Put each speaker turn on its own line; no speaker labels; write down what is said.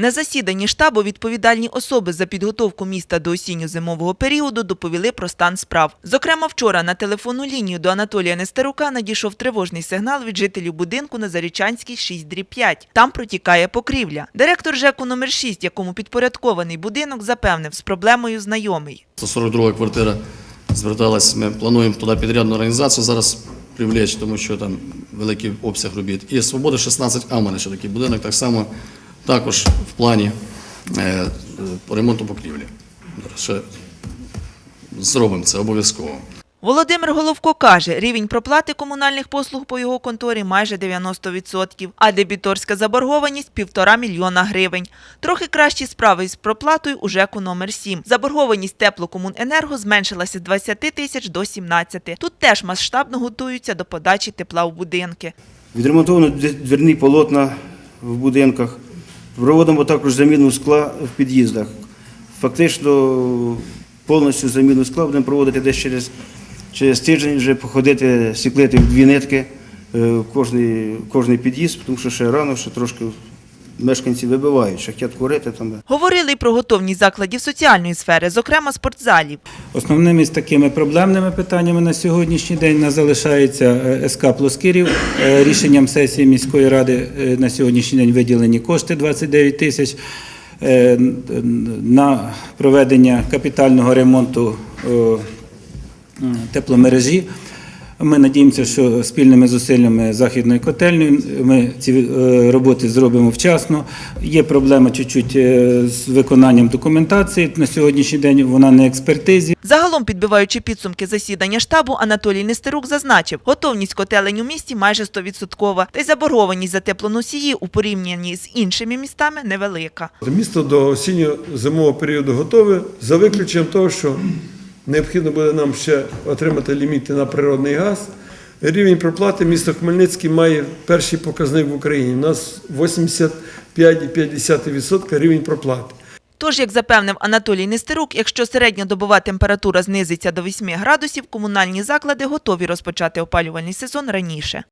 На засіданні штабу відповідальні особи за підготовку міста до осінньо-зимового періоду доповіли про стан справ. Зокрема, вчора на телефонну лінію до Анатолія Нестерука надійшов тривожний сигнал від жителів будинку на Зарічанській 6-5. Там протікає покрівля. Директор ЖЕКу номер 6, якому підпорядкований будинок, запевнив, з проблемою знайомий.
142 квартира зверталась, ми плануємо туди підрядну організацію зараз привлечь, тому що там великий обсяг робіт. І Свобода 16 а мене ще такий будинок, так само також в плані е, по ремонту покрівлі. Ще зробимо це обов'язково.
Володимир Головко каже, рівень проплати комунальних послуг по його конторі майже 90%, а дебіторська заборгованість – півтора мільйона гривень. Трохи кращі справи із проплатою у ЖЕКу номер 7. Заборгованість теплокомуненерго зменшилася з 20 тисяч до 17. Тут теж масштабно готуються до подачі тепла у будинки.
Відремонтовано дві- двірні полотна в будинках. Проводимо також заміну скла в під'їздах. Фактично повністю заміну скла будемо проводити десь через, через тиждень, вже походити, сіклити в дві нитки е, в кожний, кожний під'їзд, тому що ще рано, ще трошки мешканці вибивають, що хочуть курити там.
Говорили й про готовність закладів соціальної сфери, зокрема спортзалів.
Основними з такими проблемними питаннями на сьогоднішній день нас залишається е, СК Плоскирів. Е, Рішенням сесії міської ради е, на сьогоднішній день виділені кошти 29 тисяч на проведення капітального ремонту тепломережі. Ми надіємося, що спільними зусиллями західної котельні ми ці е, роботи зробимо вчасно. Є проблема чуть-чуть е, з виконанням документації. На сьогоднішній день вона на експертизі.
Загалом, підбиваючи підсумки засідання штабу, Анатолій Нестерук зазначив, готовність котелень у місті майже 100%, та й заборгованість за теплоносії у порівнянні з іншими містами невелика.
Місто до осінньо-зимового періоду готове, за виключенням того, що необхідно буде нам ще отримати ліміти на природний газ. Рівень проплати місто Хмельницький має перший показник в Україні. У нас 85,5% рівень проплати.
Тож, як запевнив Анатолій Нестерук, якщо середньодобова температура знизиться до 8 градусів, комунальні заклади готові розпочати опалювальний сезон раніше.